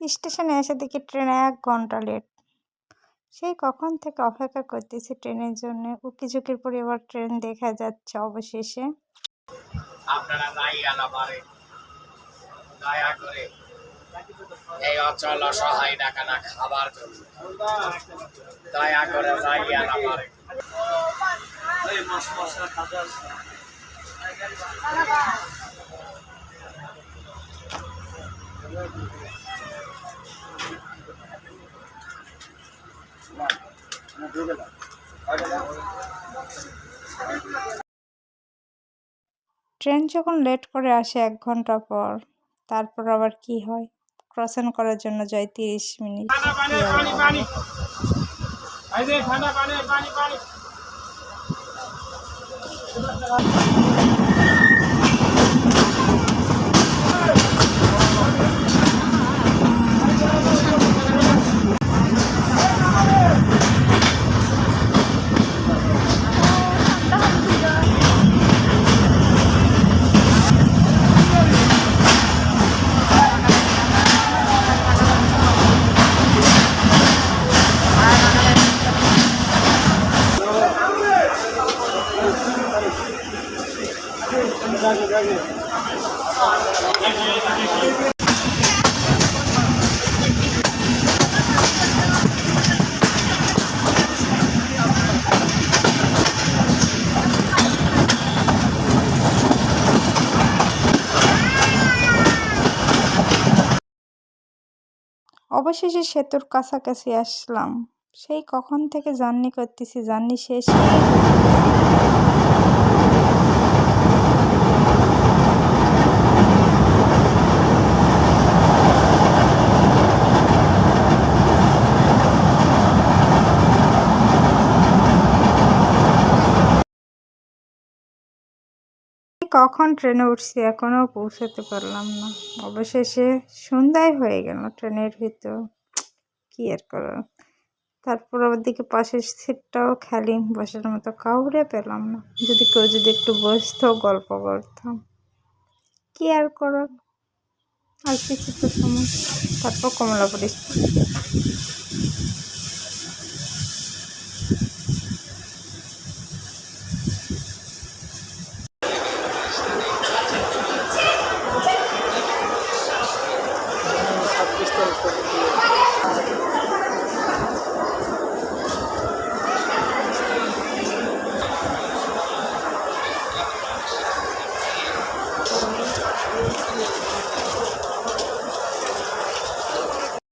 স্টেশনে এসে দেখি ট্রেন এক ঘণ্টা লেট। সেই কখন থেকে অপেক্ষা করতেছি ট্রেনের জন্য। উকিঝুঁকির পরে এবার ট্রেন দেখা যাচ্ছে অবশেষে। আপনারা দয়া করে এই অচল, অসহায় ডাকানা খাবার জন্য। দয়া করে দাঁড়িয়ে না পারে ট্রেন যখন লেট করে আসে এক ঘণ্টা পর তারপর আবার কি হয়? ক্রসিং করার জন্য যায় তিরিশ মিনিট। ঠান্ডা অবশেষে সেতুর কাছাকাছি আসলাম। সেই কখন থেকে জার্নি করতেছি জার্নি শেষ। কখন ট্রেনে উঠছি এখনও পৌঁছাতে পারলাম না। অবশেষে সন্ধ্যায় হয়ে গেল ট্রেনের ভিতর। কি আর করার? তারপর আবার দিকে পাশের সিটটাও খালি, বসার মতো কাউরে পেলাম না। যদি কেউ যদি একটু বসতো, গল্প করতাম কি আর করার? আর কিছু তো সময় তারপর কমলাপুরি 있어.